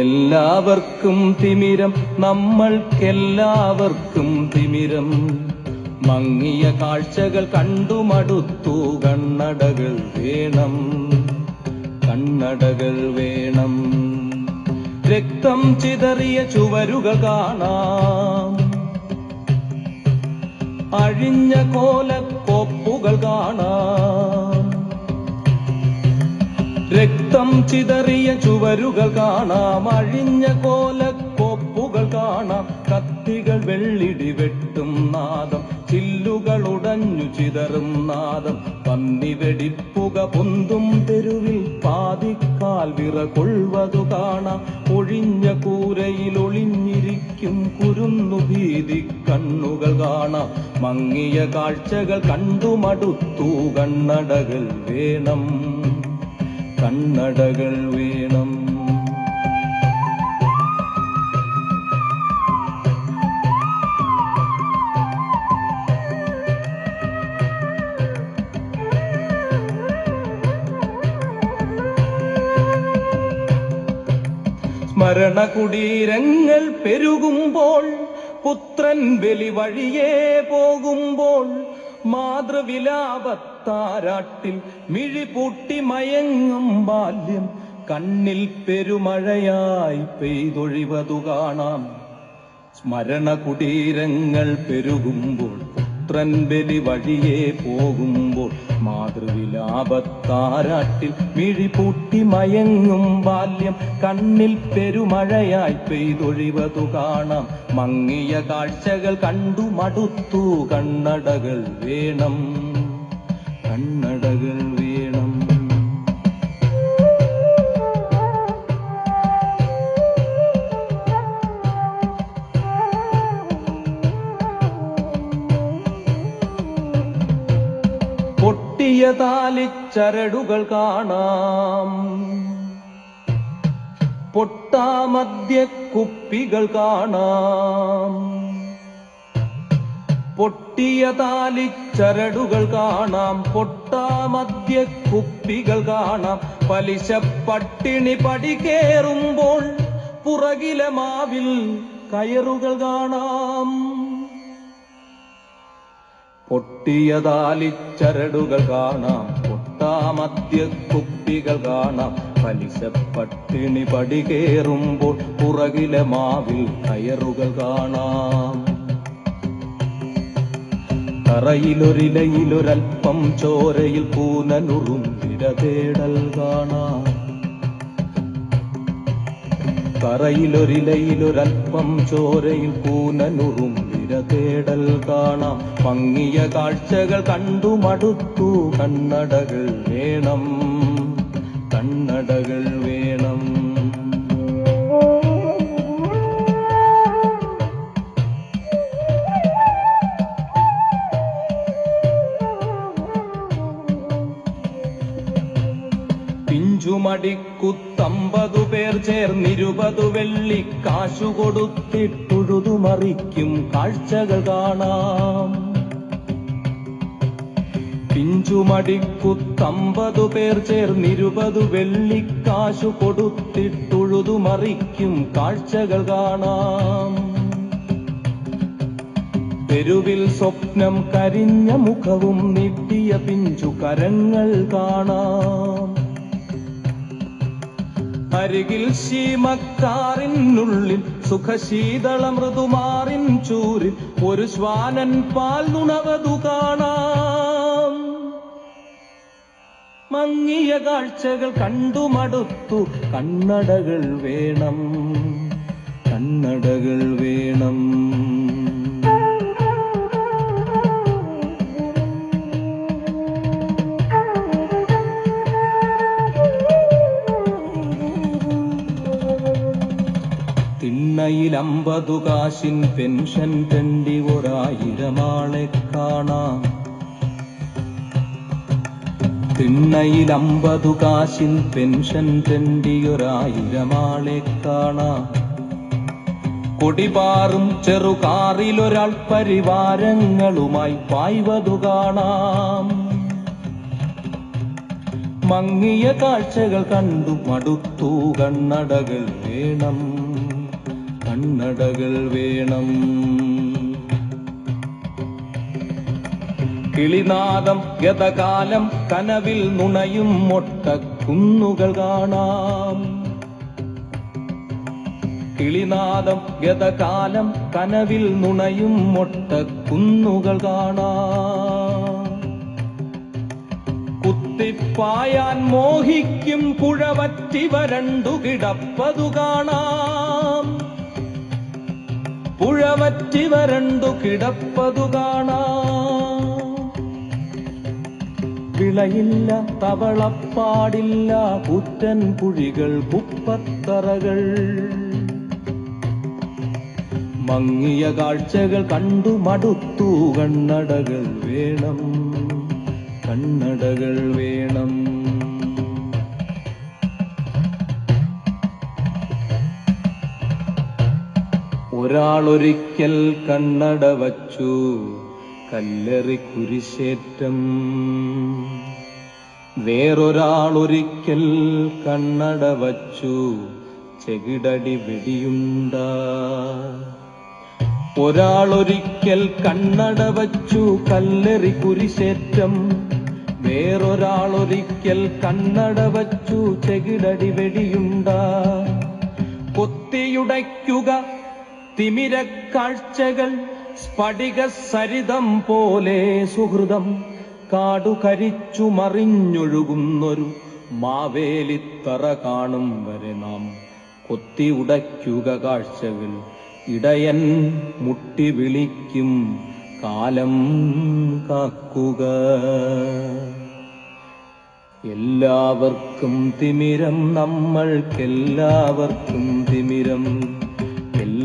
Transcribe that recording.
എല്ലാവർക്കും തിമിരം നമ്മൾക്കെല്ലാവർക്കും തിമിരം. മങ്ങിയ കാഴ്ചകൾ കണ്ടു മടുത്തു കണ്ണടകൾ വേണം കണ്ണടകൾ വേണം. രക്തം ചിതറിയ ചുവരുകൾ കാണാം. അഴിഞ്ഞ കോലക്കോപ്പുകൾ കാണാം. രക്തം ചിതറിയ ചുവരുകൾ കാണാം. അഴിഞ്ഞ കോലക്കോപ്പുകൾ കാണാം. കത്തികൾ വെള്ളിടി വെട്ടും നാദം. ചില്ലുകൾ ഉടഞ്ഞു ചിതറും നാദം. പന്നി വെടിപ്പുക പൊന്തും തെരുവിൽ പാതിക്കാൽ വിറ കൊള്ളുവതു കാണാം. ഒഴിഞ്ഞ കൂരയിൽ ഒളിഞ്ഞിരിക്കും കുരുന്നു ഭീതി കണ്ണുകൾ കാണാം. മങ്ങിയ കാഴ്ചകൾ കണ്ടുമടുത്തു കണ്ണടകൾ വേണം. കണ്ണടകൾ വേണം. സ്മരണകുടീരങ്ങൾ പെരുകുമ്പോൾ പുത്രൻ ബലി വഴിയേ പോകുമ്പോൾ മാതൃവിലാപത്താരാട്ടിൽ മിഴിപൂട്ടി മയങ്ങും ബാല്യം. കണ്ണിൽ പെരുമഴയായി പെയ്തൊഴിവതു കാണാം. സ്മരണ കുടീരങ്ങൾ പെരുകുമ്പോൾ പുത്രൻ ബലി വഴിയേ പോകുമ്പോൾ മാതൃവിലാപത്താരാട്ടിൽ മിഴിപൂട്ടി മയങ്ങും ബാല്യം. കണ്ണിൽ പെരുമഴയായി പെയ്തൊഴിവതു കാണാം. മങ്ങിയ കാഴ്ചകൾ കണ്ടു മടുത്തു കണ്ണടകൾ വേണം. താലിച്ചരടുകൾ കാണാം. പൊട്ടാമദ്യ കുപ്പികൾ കാണാം. പൊട്ടിയ താലിച്ചരടുകൾ കാണാം. പൊട്ടാമദ്യ കുപ്പികൾ കാണാം. പലിശ പട്ടിണി പടി കേറുമ്പോൾ പുറകിലെ മാവിൽ കയറുകൾ കാണാം. പൊട്ടിയ താലിച്ചരടുകൾ കാണാം. പൊട്ടാമദ്യ കുപ്പികൾ കാണാം. പലിശ പട്ടിണി പടി കേറുമ്പോൾ പുറകിലെ മാവിൽ കയറുകൾ കാണാം. തറയിലൊരിലയിലൊരൽപ്പം ചോരയിൽ പൂനനുറും തിരതേടൽ കാണാം. തറയിലൊരിലയിലൊരൽപ്പം ചോരയിൽ പൂനനുറും വിരതേടൽ കാണാം. മങ്ങിയ കാഴ്ചകൾ കണ്ടു മടുത്തു. കണ്ണടകൾ വേണം. കണ്ണടകൾ വേണം. പിഞ്ചുമടിക്കുത്തമ്പതു പേർ ചേർന്നിരുപതു വെള്ളി കാശു കൊടുത്തിട്ടുഴുതു മറിക്കും കാഴ്ചകൾ കാണാം. പിഞ്ചുമടിക്കുത്തമ്പതു പേർ ചേർന്നിരുപതു വെള്ളിക്കാശു കൊടുത്തിട്ടുഴുതുമറിക്കും കൊടുത്തിട്ടുഴുതു മറിക്കും കാഴ്ചകൾ കാണാം. തെരുവിൽ സ്വപ്നം കരിഞ്ഞ മുഖവും നീട്ടിയ പിഞ്ചു കരങ്ങൾ കാണാം. അരികിൽ ശീമക്കാറിനുള്ളിൽ സുഖശീതള മൃദുമാറിൻ ചൂരിൽ ഒരു ശ്വാനൻ പാൽ നുണവതു കാണാം. മങ്ങിയ കാഴ്ചകൾ കണ്ടുമടുത്തു കണ്ണടകൾ വേണം. കണ്ണടകൾ വേണം. തിണ്ണയിൽ അമ്പതു കാശിൻ പെൻഷൻ തെണ്ടി ഒരായിരമാളെ കാണാം. തിണ്ണയിൽ അമ്പതു കാശിൻ പെൻഷൻ തണ്ടി ഒരായിരമാളെ കാണാം. കൊടിപാറും ചെറുകാറിലൊരാൾ പരിവാരങ്ങളുമായി പായ്വതു കാണാം. മങ്ങിയ കാഴ്ചകൾ കണ്ടു മടുത്തു കണ്ണടകൾ വേണം. കണ്ണടകൾ വേണം. കിളിനാദം ഗതകാലം കനവിൽ നുണയും മൊട്ടക്കുന്നുകൾ കാണാം. കിളിനാദം ഗതകാലം കനവിൽ നുണയും മൊട്ടക്കുന്നുകൾ കാണാം. കുത്തിപ്പായാൻ മോഹിക്കും കുഴവറ്റി വരണ്ടു കിടപ്പതു കാണാം. പുഴവറ്റി വരണ്ടു കിടപ്പതു കാണാം. വിളയില്ല തവളപ്പാടില്ല പുറ്റൻ കുഴികൾ കുപ്പത്തറകൾ. മങ്ങിയ കാഴ്ചകൾ കണ്ടു മടുത്തു കണ്ണടകൾ വേണം കണ്ണടകൾ വേണം. ഒരാളൊരിക്കൽ കണ്ണട വച്ചു. കല്ലെറി കുരിശേറ്റം. വേറൊരാളൊരിക്കൽ കണ്ണട വച്ചു. ചെകിടടി വെടിയുണ്ട. ഒരാളൊരിക്കൽ കണ്ണട വച്ചു. കല്ലെറി കുരിശേറ്റം. വേറൊരാളൊരിക്കൽ കണ്ണട വച്ചു. ചെകിടടി വെടിയുണ്ട. കൊത്തിയുടയ്ക്കുക തിമിരക്കാഴ്ചകൾ സ്ഫടിക സരിതം പോലെ സുഹൃതം കാടുകരിച്ചു മറിഞ്ഞൊഴുകുന്നൊരു മാവേലിത്തറ കാണും വരെ നാം. കൊത്തി ഉടയ്ക്കുക കാഴ്ചകൾ ഇടയൻ മുട്ടി വിളിക്കും കാലം കാക്കുക. എല്ലാവർക്കും തിമിരം നമ്മൾക്കെല്ലാവർക്കും തിമിരം.